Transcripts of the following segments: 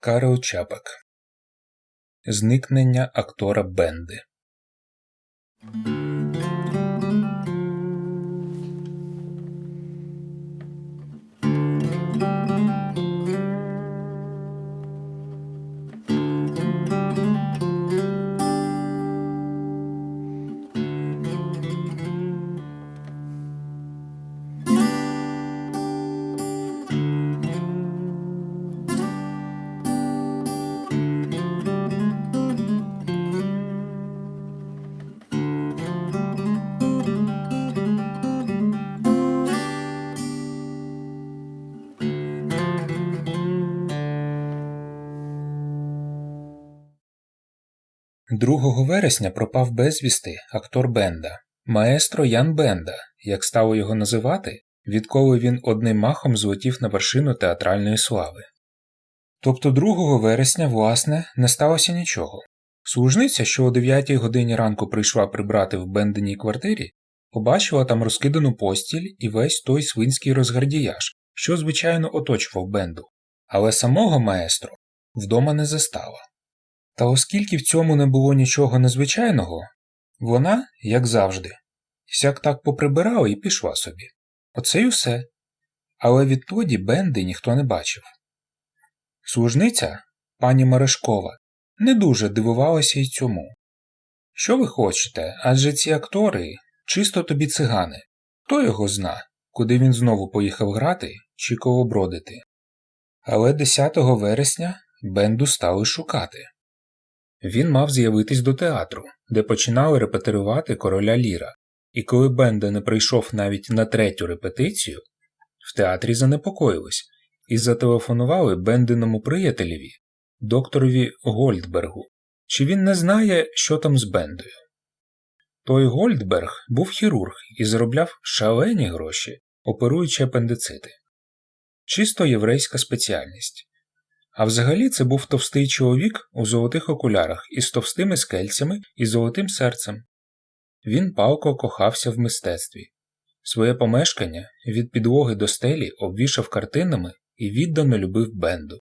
Карл Чапак Зникнення актора Бенди Другого вересня пропав безвісти актор Бенда, маестро Ян Бенда, як стало його називати, відколи він одним махом злетів на вершину театральної слави. Тобто 2 вересня, власне, не сталося нічого. Служниця, що о 9 годині ранку прийшла прибрати в Бенденій квартирі, побачила там розкидану постіль і весь той свинський розгардіяж, що, звичайно, оточував Бенду, але самого маестро вдома не застала. Та оскільки в цьому не було нічого незвичайного, вона, як завжди, сяк так поприбирала і пішла собі. Оце й усе. Але відтоді Бенди ніхто не бачив. Служниця, пані Мережкова, не дуже дивувалася й цьому. Що ви хочете, адже ці актори чисто тобі цигани. Хто його зна, куди він знову поїхав грати чи колобродити. Але 10 вересня Бенду стали шукати. Він мав з'явитись до театру, де починали репетирувати короля Ліра, і коли Бенда не прийшов навіть на третю репетицію, в театрі занепокоїлись і зателефонували Бендиному приятелеві, докторові Гольдбергу, чи він не знає, що там з Бендою. Той Гольдберг був хірург і заробляв шалені гроші, оперуючи апендицити. Чисто єврейська спеціальність. А взагалі це був товстий чоловік у золотих окулярах із товстими скельцями і золотим серцем. Він палко кохався в мистецтві. Своє помешкання від підлоги до стелі обвішав картинами і віддано любив Бенду.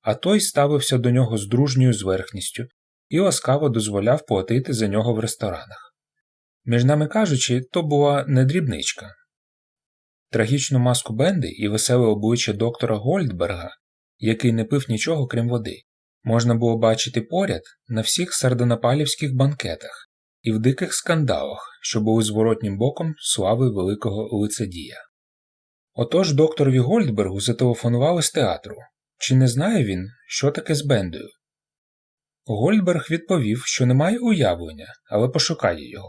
А той ставився до нього з дружньою зверхністю і ласкаво дозволяв платити за нього в ресторанах. Між нами кажучи, то була не дрібничка. Трагічну маску Бенди і веселе обличчя доктора Гольдберга який не пив нічого крім води, можна було бачити поряд на всіх сардонапалівських банкетах і в диких скандалах, що були зворотнім боком слави великого лицедія. Отож докторові Гольдбергу зателефонували з театру чи не знає він, що таке з Бендою. Гольдберг відповів, що не має уявлення, але пошукає його.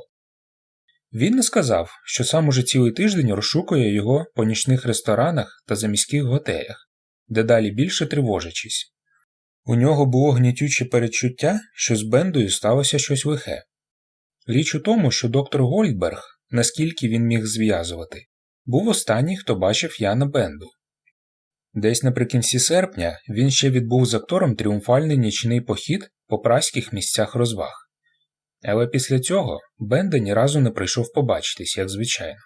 Він не сказав, що сам уже цілий тиждень розшукує його по нічних ресторанах та заміських готелях, дедалі більше тривожачись. У нього було гнітюче передчуття, що з Бендою сталося щось лихе. Річ у тому, що доктор Гольдберг, наскільки він міг зв'язувати, був останній, хто бачив Яна Бенду. Десь наприкінці серпня він ще відбув з актором тріумфальний нічний похід по праських місцях розваг. Але після цього Бенда ні разу не прийшов побачитись, як звичайно.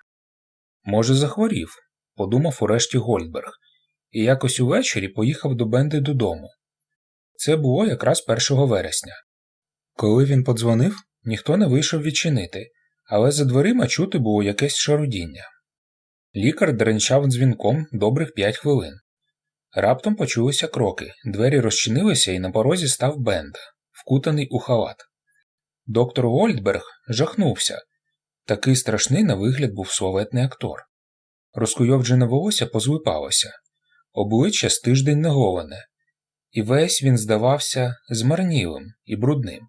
Може, захворів, подумав урешті Гольдберг, і якось увечері поїхав до Бенди додому. Це було якраз 1 вересня. Коли він подзвонив, ніхто не вийшов відчинити, але за дверима чути було якесь шарудіння. Лікар дренчав дзвінком добрих п'ять хвилин. Раптом почулися кроки, двері розчинилися, і на порозі став Бенда, вкутаний у халат. Доктор Вольдберг жахнувся. Такий страшний на вигляд був словетний актор. Розкуйовджене волосся позвипалося, обличчя з тиждень неголене, і весь він здавався змарнілим і брудним.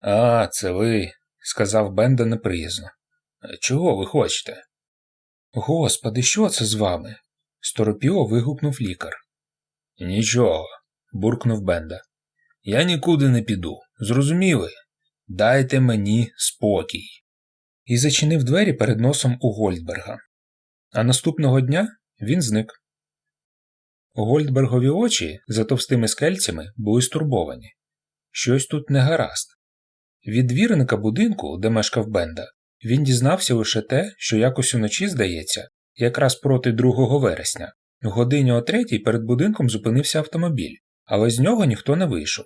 А, це ви, сказав Бенда неприязно. Чого ви хочете? Господи, що це з вами? сторопіло вигукнув лікар. Нічого, буркнув Бенда. Я нікуди не піду. Зрозуміли? Дайте мені спокій. І зачинив двері перед носом у Гольдберга. А наступного дня він зник. Гольдбергові очі за товстими скельцями були стурбовані. Щось тут не гаразд. Від двірника будинку, де мешкав Бенда, він дізнався лише те, що якось уночі, здається, якраз проти 2 вересня, годині о третій перед будинком зупинився автомобіль, але з нього ніхто не вийшов,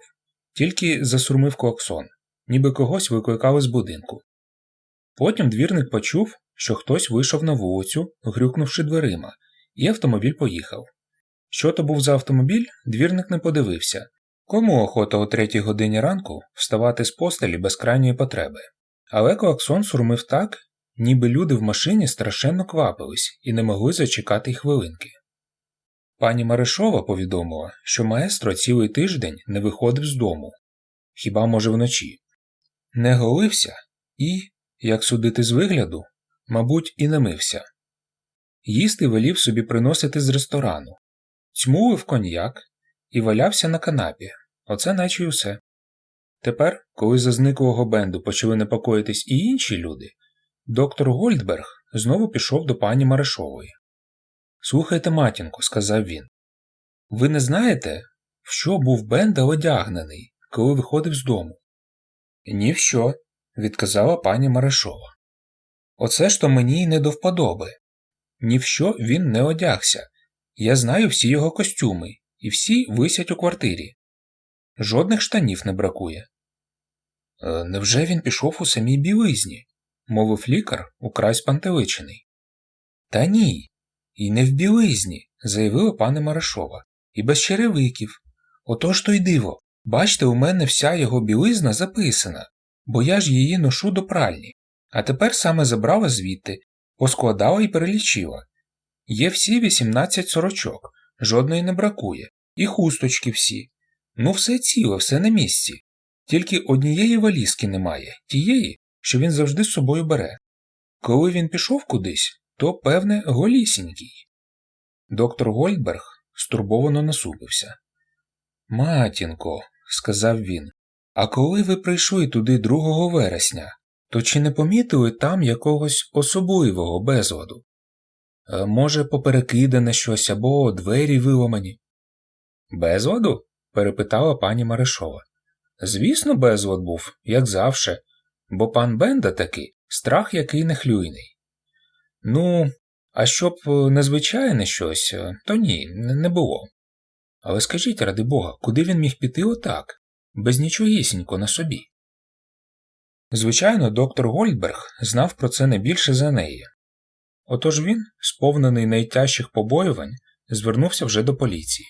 тільки засурмив клаксон, ніби когось викликали з будинку. Потім двірник почув, що хтось вийшов на вулицю, грюкнувши дверима, і автомобіль поїхав. Що то був за автомобіль, двірник не подивився. Кому охота о третій годині ранку вставати з постелі без крайньої потреби. Але клаксон сурмив так, ніби люди в машині страшенно квапились і не могли зачекати й хвилинки. Пані Марешова повідомила, що маестро цілий тиждень не виходив з дому, хіба може вночі, не голився і, як судити з вигляду, мабуть, і не мився. Їсти велів собі приносити з ресторану, цьмулив коньяк і валявся на канапі, оце наче й усе. Тепер, коли за зниклого бенду почали непокоїтись і інші люди, доктор Гольдберг знову пішов до пані Марешової. Слухайте, матінко, сказав він. Ви не знаєте, в що був Бенда одягнений, коли виходив з дому? Ні в що, відказала пані Марешова. Оце ж то мені й не до вподоби. Ні в що він не одягся. Я знаю всі його костюми, і всі висять у квартирі. Жодних штанів не бракує. «Е, Невже він пішов у самій білизні? мовив лікар украй спантеличений. Та ні, і не в білизні, заявила пане Марашова, і без черевиків. Отож то й диво. Бачте, у мене вся його білизна записана, бо я ж її ношу до пральні, а тепер саме забрала звідти, поскладала і перелічила. Є всі 18 сорочок, жодної не бракує, і хусточки всі. Ну, все ціле, все на місці. Тільки однієї валізки немає, тієї, що він завжди з собою бере. Коли він пішов кудись, то, певне, голісінький. Доктор Гольдберг стурбовано насупився. Матінко, сказав він, а коли ви прийшли туди 2 вересня, то чи не помітили там якогось особливого безладу? Е, Може, поперекидане щось або двері виламані? Безладу? перепитала пані Марешова. Звісно, безлад був, як завше, бо пан Бенда таки страх який нехлюйний. Ну, а щоб е, незвичайне щось, е, то ні, не було. Але скажіть, ради Бога, куди він міг піти отак, без нічогісінько на собі? Звичайно, доктор Гольдберг знав про це не більше за неї. Отож він, сповнений найтяжчих побоювань, звернувся вже до поліції.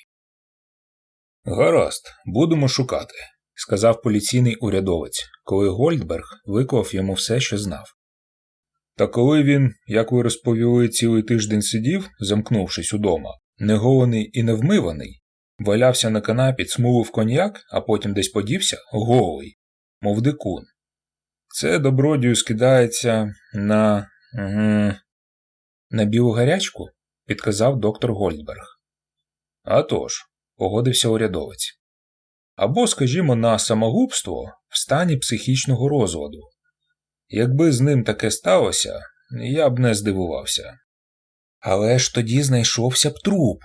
Гаразд, будемо шукати, сказав поліційний урядовець, коли Гольдберг виклав йому все, що знав. Та коли він, як ви розповіли, цілий тиждень сидів, замкнувшись удома, неголений і невмиваний, валявся на канапі, цмулив коньяк, а потім десь подівся голий, мов дикун. Це добродію скидається на. Угу, на білу гарячку, підказав доктор Гольдберг. «А тож», – погодився урядовець. Або, скажімо, на самогубство в стані психічного розладу. Якби з ним таке сталося, я б не здивувався. Але ж тоді знайшовся б труп,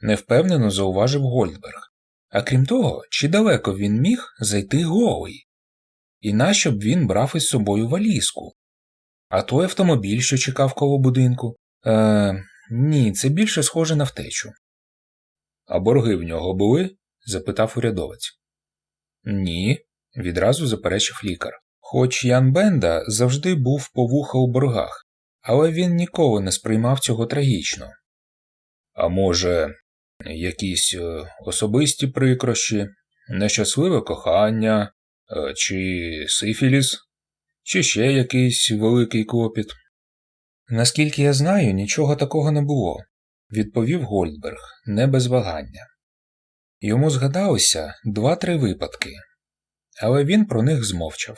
невпевнено зауважив Гольдберг. А крім того, чи далеко він міг зайти голий? І нащо б він брав із собою валізку? А той автомобіль, що чекав коло будинку? Е, ні, це більше схоже на втечу. А борги в нього були? запитав урядовець. Ні, відразу заперечив лікар. Хоч Ян Бенда завжди був по вуха у боргах, але він ніколи не сприймав цього трагічно. А може, якісь е, особисті прикрощі, нещасливе кохання, е, чи сифіліс, чи ще якийсь великий клопіт? Наскільки я знаю, нічого такого не було, відповів Гольдберг, не без вагання. Йому згадалося два-три випадки, але він про них змовчав.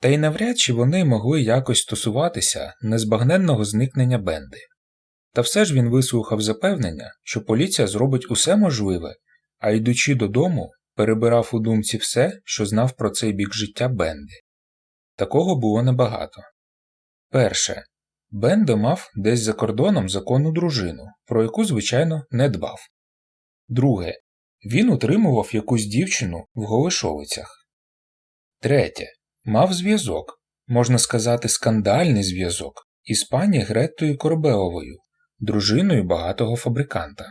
Та й навряд чи вони могли якось стосуватися незбагненного зникнення Бенди. Та все ж він вислухав запевнення, що поліція зробить усе можливе, а йдучи додому, перебирав у думці все, що знав про цей бік життя Бенди. Такого було небагато. Перше, Бенда мав десь за кордоном законну дружину, про яку, звичайно, не дбав. Друге, він утримував якусь дівчину в Голишовицях. Третє, мав зв'язок, можна сказати, скандальний зв'язок із пані Греттою Корбеловою, дружиною багатого фабриканта.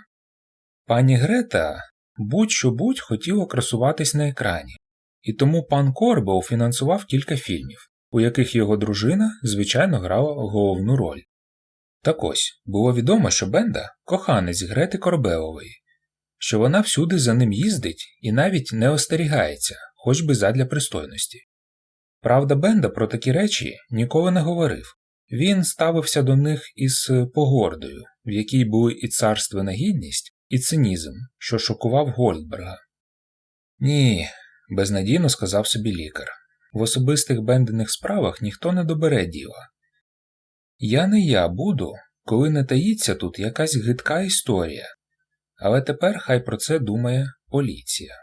Пані Грета, будь-що будь хотіло красуватись на екрані, і тому пан Корбоу фінансував кілька фільмів, у яких його дружина, звичайно, грала головну роль. Так ось було відомо, що Бенда коханець Грети Корбелової, що вона всюди за ним їздить і навіть не остерігається, хоч би задля пристойності. Правда, Бенда про такі речі ніколи не говорив. Він ставився до них із погордою, в якій були і царственна гідність, і цинізм, що шокував Гольдберга. Ні, безнадійно сказав собі лікар. В особистих бендених справах ніхто не добере діла. Я не я буду, коли не таїться тут якась гидка історія, але тепер хай про це думає поліція.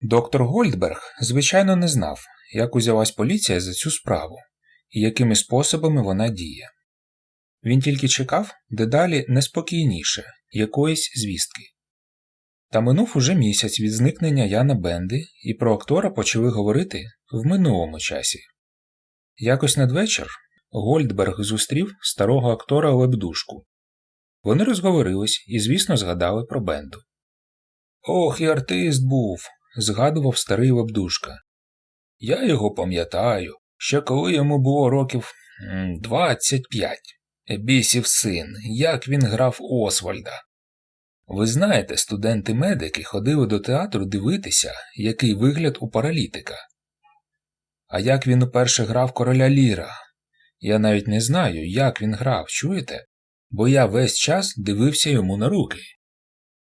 Доктор Гольдберг, звичайно, не знав, як узялась поліція за цю справу і якими способами вона діє. Він тільки чекав дедалі неспокійніше якоїсь звістки. Та минув уже місяць від зникнення Яна Бенди, і про актора почали говорити в минулому часі. Якось надвечір Гольдберг зустрів старого актора Лебдушку. Вони розговорились і, звісно, згадали про Бенду. Ох, і артист був, згадував старий Лебдушка. Я його пам'ятаю, ще коли йому було років м, 25. Бісів син, як він грав Освальда. Ви знаєте, студенти-медики ходили до театру дивитися, який вигляд у паралітика. А як він уперше грав короля Ліра? Я навіть не знаю, як він грав, чуєте? Бо я весь час дивився йому на руки.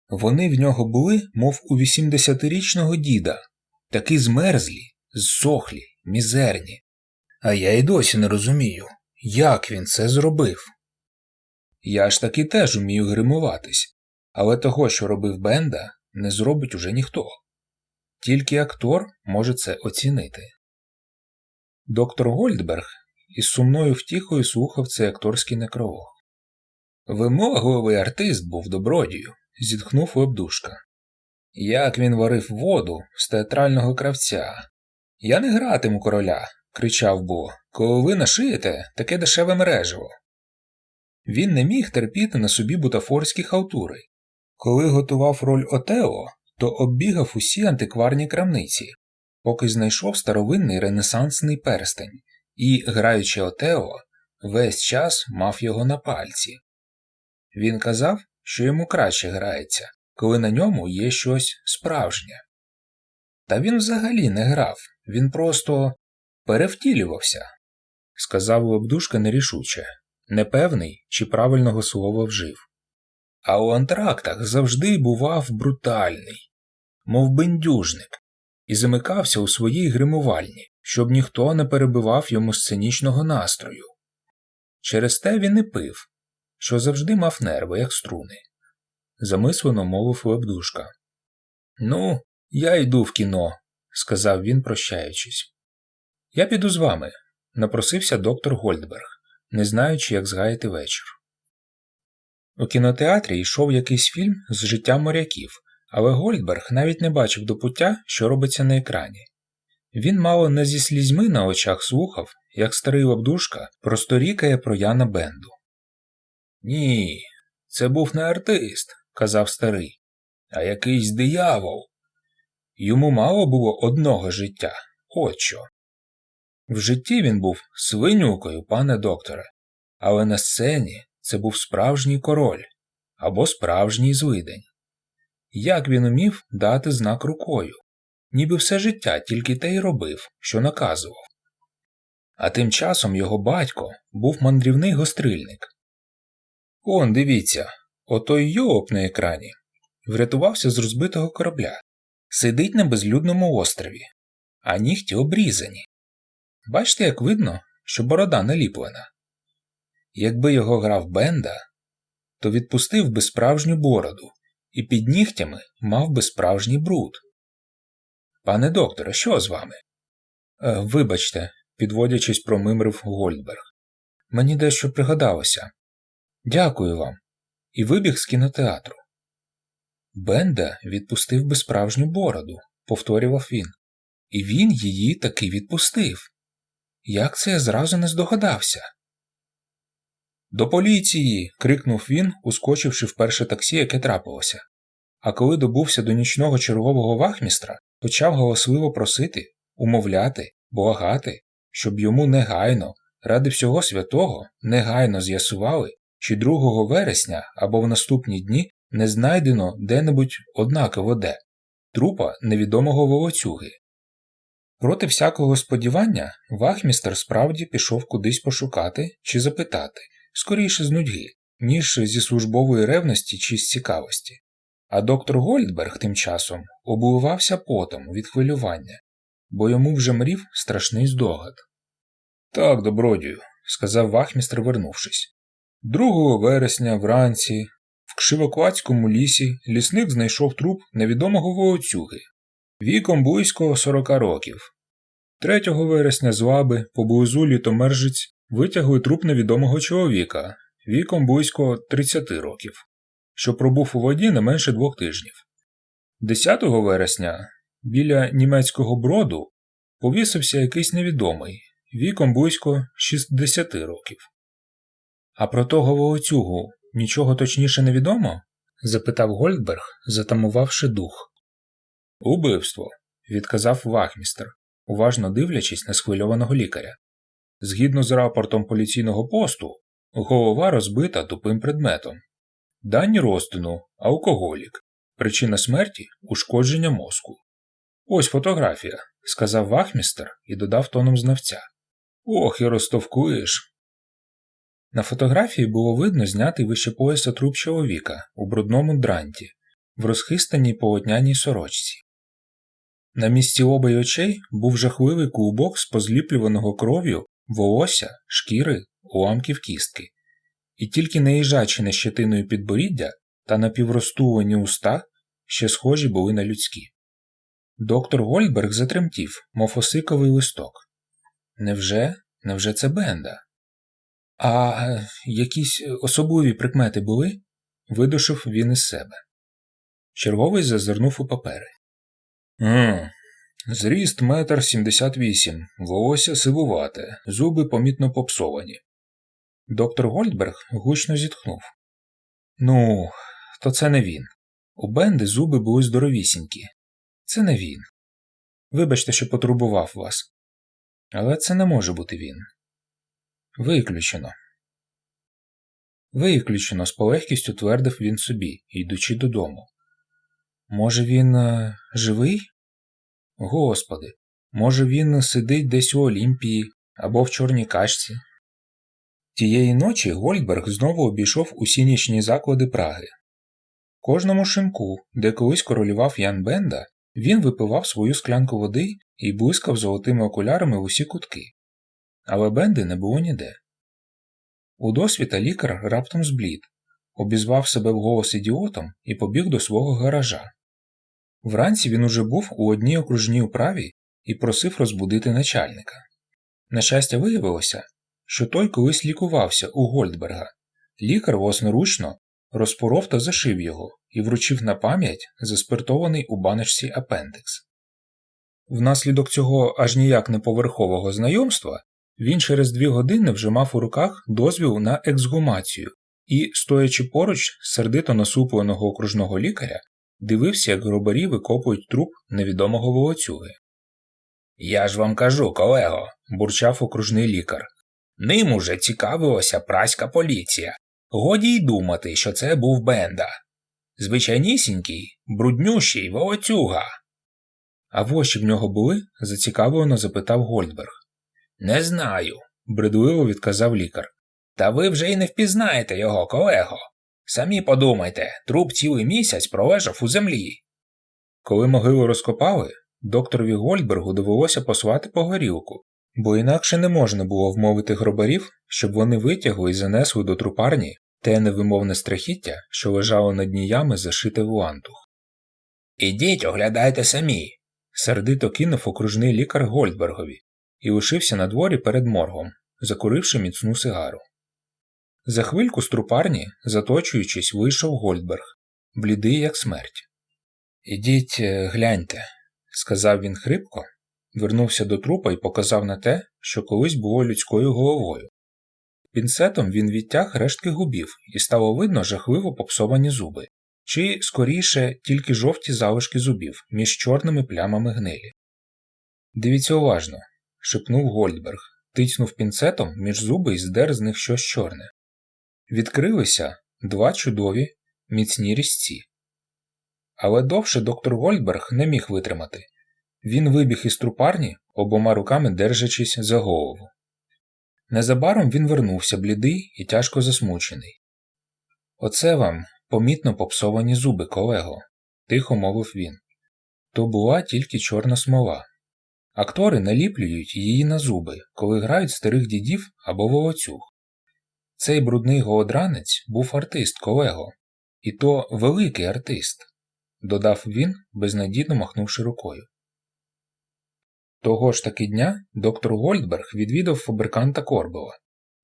Вони в нього були, мов у 80-річного діда, такі змерзлі, зсохлі, мізерні. А я й досі не розумію, як він це зробив. Я ж таки теж умію гримуватись, але того, що робив Бенда, не зробить уже ніхто. Тільки актор може це оцінити. Доктор Гольдберг із сумною втіхою слухав цей акторський некролог. Вимогливий артист був добродію, зітхнув Лебдушка. Як він варив воду з театрального кравця. Я не гратиму короля, кричав Бо, коли ви нашиєте таке дешеве мережево. Він не міг терпіти на собі бутафорські халтури. Коли готував роль Отео, то оббігав усі антикварні крамниці, поки знайшов старовинний ренесансний перстень і, граючи Отео, весь час мав його на пальці. Він казав, що йому краще грається, коли на ньому є щось справжнє. Та він взагалі не грав, він просто перевтілювався, сказав Лобдушка нерішуче, непевний, чи правильного слова вжив. А у антрактах завжди бував брутальний, мов бендюжник, і замикався у своїй гримувальні, щоб ніхто не перебивав йому сценічного настрою. Через те він і пив, що завжди мав нерви, як струни. Замислено мовив Лебдушка. Ну, я йду в кіно, сказав він, прощаючись. Я піду з вами, напросився доктор Гольдберг, не знаючи, як згаяти вечір. У кінотеатрі йшов якийсь фільм з життя моряків, але Гольдберг навіть не бачив до пуття, що робиться на екрані. Він мало не зі слізьми на очах слухав, як старий Лобдушка просторікає про Яна Бенду. Ні, це був не артист, казав старий, а якийсь диявол. Йому мало було одного життя, от що. В житті він був свинюкою, пане докторе, але на сцені це був справжній король або справжній злидень. Як він умів дати знак рукою, ніби все життя тільки те й робив, що наказував. А тим часом його батько був мандрівний гострильник. Он, дивіться, отой йоп на екрані врятувався з розбитого корабля, сидить на безлюдному острові, а нігті обрізані. Бачите, як видно, що борода наліплена. Якби його грав Бенда, то відпустив би справжню бороду і під нігтями мав би справжній бруд. Пане докторе, що з вами? Е, вибачте, підводячись, промимрив Гольдберг. Мені дещо пригадалося. Дякую вам. І вибіг з кінотеатру. Бенда відпустив би справжню бороду, повторював він, і він її таки відпустив. Як це я зразу не здогадався? До поліції. крикнув він, ускочивши в перше таксі, яке трапилося. а коли добувся до нічного чергового вахмістра, почав голосливо просити, умовляти, благати, щоб йому негайно, ради всього святого, негайно з'ясували, чи 2 вересня або в наступні дні не знайдено де-небудь однаково де трупа невідомого волоцюги. Проти всякого сподівання, вахмістер справді пішов кудись пошукати чи запитати, скоріше з нудьги, ніж зі службової ревності чи з цікавості. А доктор Гольдберг тим часом обливався потом від хвилювання, бо йому вже мрів страшний здогад. Так, добродію, сказав вахмістр, вернувшись. 2 вересня вранці в Кшивоквацькому лісі лісник знайшов труп невідомого волоцюги, віком близько 40 років. 3 вересня з лаби поблизу літомержиць витягли труп невідомого чоловіка, віком близько 30 років, що пробув у воді не менше двох тижнів. 10 вересня біля німецького броду повісився якийсь невідомий, віком близько 60 років. А про того волоцюгу нічого точніше не відомо? запитав Гольдберг, затамувавши дух. Убивство, відказав вахмістер, уважно дивлячись на схвильованого лікаря. Згідно з рапортом поліційного посту, голова розбита тупим предметом. Дані розтину алкоголік. Причина смерті ушкодження мозку. Ось фотографія, сказав вахмістер і додав тоном знавця. Ох, і розтовкуєш. На фотографії було видно знятий вище пояса труп чоловіка у брудному дранті, в розхистаній полотняній сорочці. На місці оба й очей був жахливий клубок з позліплюваного кров'ю, волосся, шкіри, уламків кістки, і тільки наїжачене щетиною підборіддя та напівростулені уста ще схожі були на людські. Доктор Гольдберг затремтів, мов осиковий листок. Невже? Невже це Бенда? А е, якісь особливі прикмети були? видушив він із себе. Черговий зазирнув у папери. «М, Зріст метр сімдесят вісім, волосся сивувате, зуби помітно попсовані. Доктор Гольдберг гучно зітхнув. Ну, то це не він. У Бенди зуби були здоровісінькі. Це не він. Вибачте, що потурбував вас. Але це не може бути він. Виключено. Виключено, з полегкістю твердив він собі, йдучи додому. Може, він е, живий? Господи, може, він сидить десь у Олімпії або в чорній качці. Тієї ночі Гольдберг знову обійшов усі нічні заклади Праги. Кожному шинку, де колись королював Ян Бенда, він випивав свою склянку води і блискав золотими окулярами в усі кутки. Але Бенди не було ніде. У досвіта лікар раптом зблід, обізвав себе вголос ідіотом і побіг до свого гаража. Вранці він уже був у одній окружній управі і просив розбудити начальника. На щастя, виявилося, що той колись лікувався у Гольдберга. Лікар власноручно розпоров та зашив його і вручив на пам'ять заспиртований у баночці апендикс. Внаслідок цього аж ніяк не поверхового знайомства він через дві години вже мав у руках дозвіл на ексгумацію і, стоячи поруч сердито насупленого окружного лікаря, дивився, як гробарі викопують труп невідомого волоцюги. Я ж вам кажу, колего, бурчав окружний лікар. Ним уже цікавилася праська поліція. Годі й думати, що це був Бенда. Звичайнісінький, бруднющий волоцюга. А воші в нього були? зацікавлено запитав Гольдберг. Не знаю, бредливо відказав лікар. Та ви вже й не впізнаєте його, колего. Самі подумайте, труп цілий місяць пролежав у землі. Коли могилу розкопали, докторові Гольдбергу довелося послати по горілку, бо інакше не можна було вмовити гробарів, щоб вони витягли і занесли до трупарні те невимовне страхіття, що лежало на дні ями зашите в лантух. Ідіть, оглядайте самі, сердито кинув окружний лікар Гольдбергові і лишився на дворі перед моргом, закуривши міцну сигару. За хвильку з трупарні, заточуючись, вийшов Гольдберг, блідий, як смерть. Ідіть, е, гляньте, сказав він хрипко, вернувся до трупа і показав на те, що колись було людською головою. Пінцетом він відтяг рештки губів і стало видно жахливо попсовані зуби. чи, скоріше, тільки жовті залишки зубів між чорними плямами гнилі. Дивіться уважно, шепнув Гольдберг, тицьнув пінцетом між зуби і здер з них щось чорне. Відкрилися два чудові, міцні різці. Але довше доктор Гольдберг не міг витримати. Він вибіг із трупарні, обома руками держачись за голову. Незабаром він вернувся блідий і тяжко засмучений. Оце вам помітно попсовані зуби, колего, тихо мовив він. То була тільки чорна смола. Актори наліплюють її на зуби, коли грають старих дідів або волоцюг. Цей брудний голодранець був артист, колего, і то великий артист, додав він, безнадійно махнувши рукою. Того ж таки дня доктор Гольдберг відвідав фабриканта Корбела.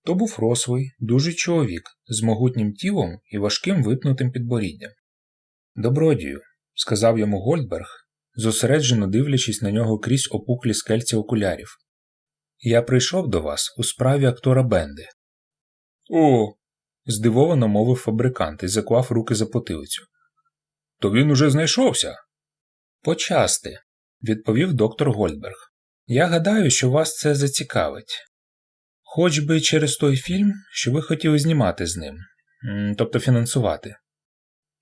То був рослий, дужий чоловік з могутнім тілом і важким випнутим підборіддям. Добродію, сказав йому Гольдберг, зосереджено дивлячись на нього крізь опуклі скельці окулярів. Я прийшов до вас у справі актора Бенди. О. здивовано мовив фабрикант і заклав руки за потилицю. То він уже знайшовся. Почасти, відповів доктор Гольдберг. Я гадаю, що вас це зацікавить. Хоч би через той фільм, що ви хотіли знімати з ним, тобто фінансувати.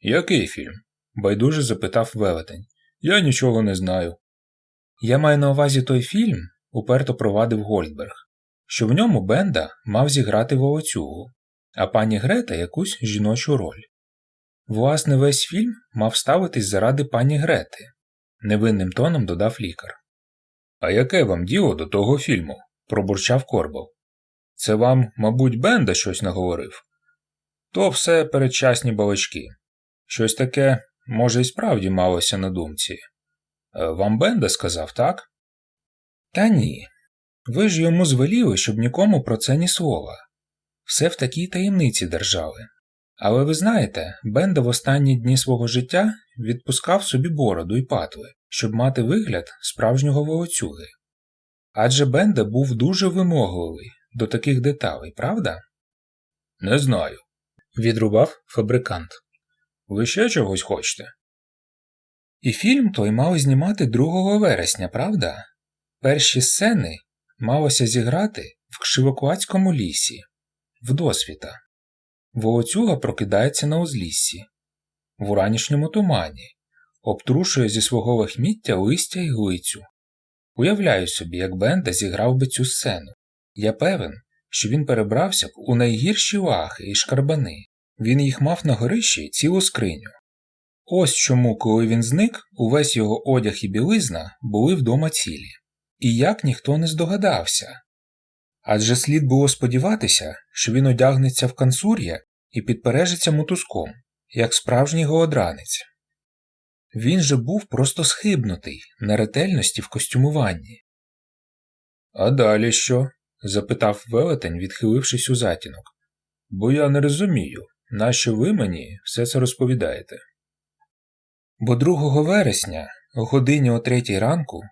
Який фільм? байдуже запитав велетень. Я нічого не знаю. Я маю на увазі той фільм, уперто провадив Гольдберг, що в ньому Бенда мав зіграти волоцюгу, а пані Грета якусь жіночу роль. Власне, весь фільм мав ставитись заради пані Грети, невинним тоном додав лікар. А яке вам діло до того фільму? пробурчав Корбов. Це вам, мабуть, Бенда щось наговорив? То все передчасні балачки. Щось таке, може, і справді малося на думці. Е, вам Бенда сказав, так? Та ні. Ви ж йому звеліли, щоб нікому про це ні слова. Все в такій таємниці держали. Але ви знаєте, Бенда в останні дні свого життя відпускав собі бороду і патли, щоб мати вигляд справжнього волоцюги. Адже Бенда був дуже вимогливий до таких деталей, правда? Не знаю, відрубав фабрикант. Ви ще чогось хочете? І фільм той мали знімати 2 вересня, правда? Перші сцени малося зіграти в Кшивоквацькому лісі, в досвіта. Волоцюга прокидається на узліссі, в уранішньому тумані, обтрушує зі свого лахміття листя і глицю. Уявляю собі, як Бенда зіграв би цю сцену. Я певен, що він перебрався б у найгірші лахи і шкарбани. Він їх мав на горищі цілу скриню. Ось чому, коли він зник, увесь його одяг і білизна були вдома цілі. І як ніхто не здогадався. Адже слід було сподіватися, що він одягнеться в канцур'я і підпережиться мотузком, як справжній голодранець. Він же був просто схибнутий на ретельності в костюмуванні. А далі що? запитав велетень, відхилившись у затінок. Бо я не розумію, нащо ви мені все це розповідаєте. Бо 2 вересня, о годині о третій ранку,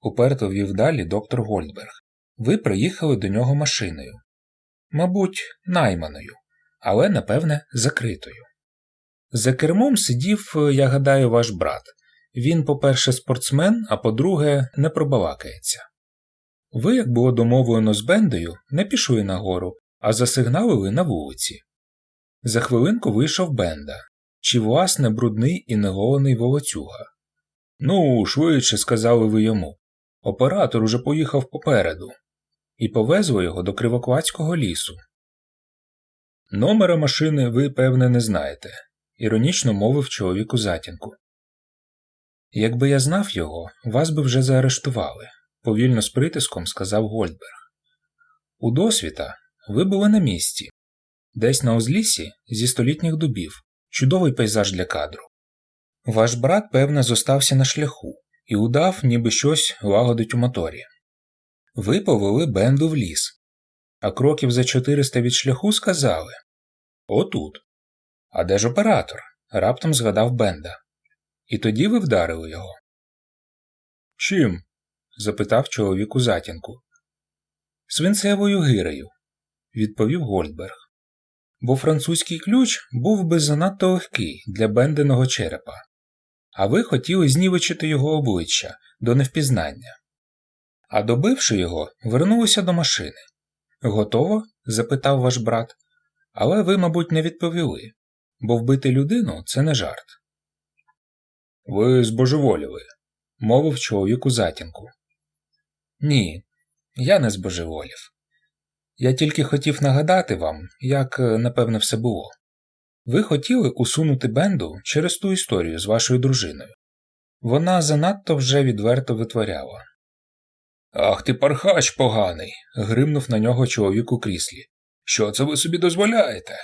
уперто вів далі доктор Гольдберг, ви приїхали до нього машиною. Мабуть, найманою, але, напевне, закритою. За кермом сидів, я гадаю, ваш брат. Він, по-перше, спортсмен, а по-друге, не пробалакається. Ви, як було домовлено з Бендою, не пішли нагору, а засигналили на вулиці. За хвилинку вийшов Бенда, чи, власне, брудний і неголений волоцюга. Ну, швидше, сказали ви йому. Оператор уже поїхав попереду, і повезли його до Кривоквацького лісу. Номера машини ви, певне, не знаєте, іронічно мовив чоловік у затінку. Якби я знав його, вас би вже заарештували повільно з притиском сказав Гольдберг. У досвіта ви були на місці, десь на узліссі зі столітніх дубів, чудовий пейзаж для кадру. Ваш брат, певне, зостався на шляху і удав, ніби щось лагодить у моторі. Ви повели Бенду в ліс, а кроків за 400 від шляху сказали Отут. А де ж оператор? раптом згадав Бенда. І тоді ви вдарили його. Чим? запитав чоловік у затінку. Свинцевою гирею, відповів Гольдберг. бо французький ключ був би занадто легкий для бенденого черепа, а ви хотіли знівечити його обличчя до невпізнання. А добивши його, вернулися до машини. Готово? запитав ваш брат. Але ви, мабуть, не відповіли, бо вбити людину це не жарт. Ви збожеволіли, мовив чоловік у затінку. Ні, я не збожеволів. Я тільки хотів нагадати вам, як, напевне, все було. Ви хотіли усунути Бенду через ту історію з вашою дружиною. Вона занадто вже відверто витворяла. Ах ти пархач поганий. гримнув на нього чоловік у кріслі. Що це ви собі дозволяєте?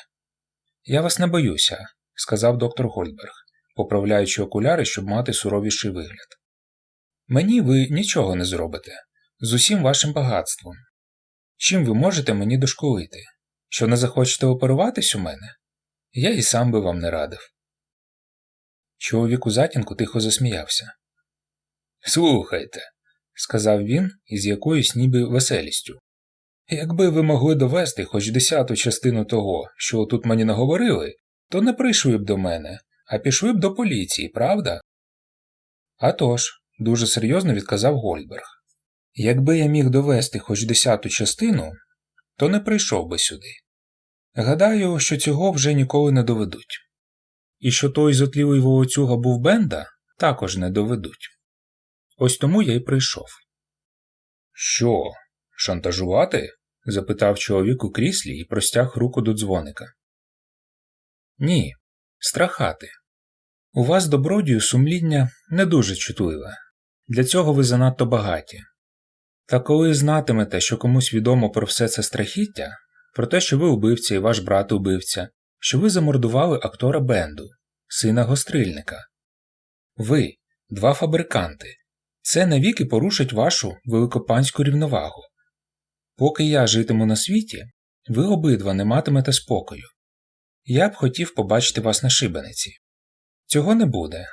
Я вас не боюся, сказав доктор Гольдберг, поправляючи окуляри, щоб мати суровіший вигляд. Мені ви нічого не зробите з усім вашим багатством. Чим ви можете мені дошкулити? Що не захочете оперуватись у мене? Я і сам би вам не радив. Чоловік у затінку тихо засміявся. Слухайте, сказав він із якоюсь ніби веселістю. Якби ви могли довести хоч десяту частину того, що тут мені наговорили, то не прийшли б до мене, а пішли б до поліції, правда? «А тож», – дуже серйозно відказав Гольдберг. Якби я міг довести хоч десяту частину, то не прийшов би сюди. Гадаю, що цього вже ніколи не доведуть. І що той зотлівий волоцюга був Бенда, також не доведуть. Ось тому я й прийшов. Що, шантажувати? запитав чоловік у кріслі і простяг руку до дзвоника. Ні, страхати. У вас, добродію, сумління не дуже чутливе. Для цього ви занадто багаті. Та коли знатимете, що комусь відомо про все це страхіття, про те, що ви убивця і ваш брат убивця, що ви замордували актора Бенду, сина гострильника. Ви, два фабриканти, це навіки порушить вашу великопанську рівновагу. Поки я житиму на світі, ви обидва не матимете спокою. Я б хотів побачити вас на шибениці. Цього не буде,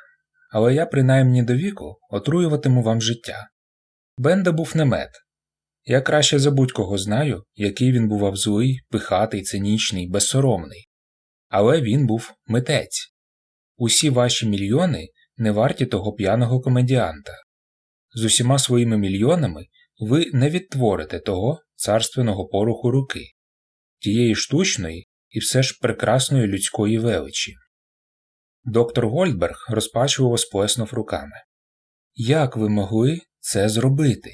але я принаймні до віку отруюватиму вам життя. Бенда був немет. Я краще за будь-кого знаю, який він бував злий, пихатий, цинічний, безсоромний. Але він був митець. Усі ваші мільйони не варті того п'яного комедіанта. З усіма своїми мільйонами ви не відтворите того царственного поруху руки, тієї штучної і все ж прекрасної людської величі. Доктор Гольдберг розпачливо сплеснув руками. Як ви могли це зробити?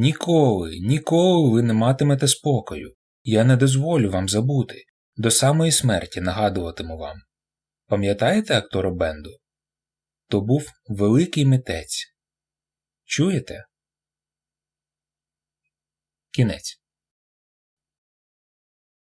Ніколи, ніколи ви не матимете спокою. Я не дозволю вам забути, до самої смерті нагадуватиму вам. Пам'ятаєте актора Бенду? То був великий митець. Чуєте? Кінець.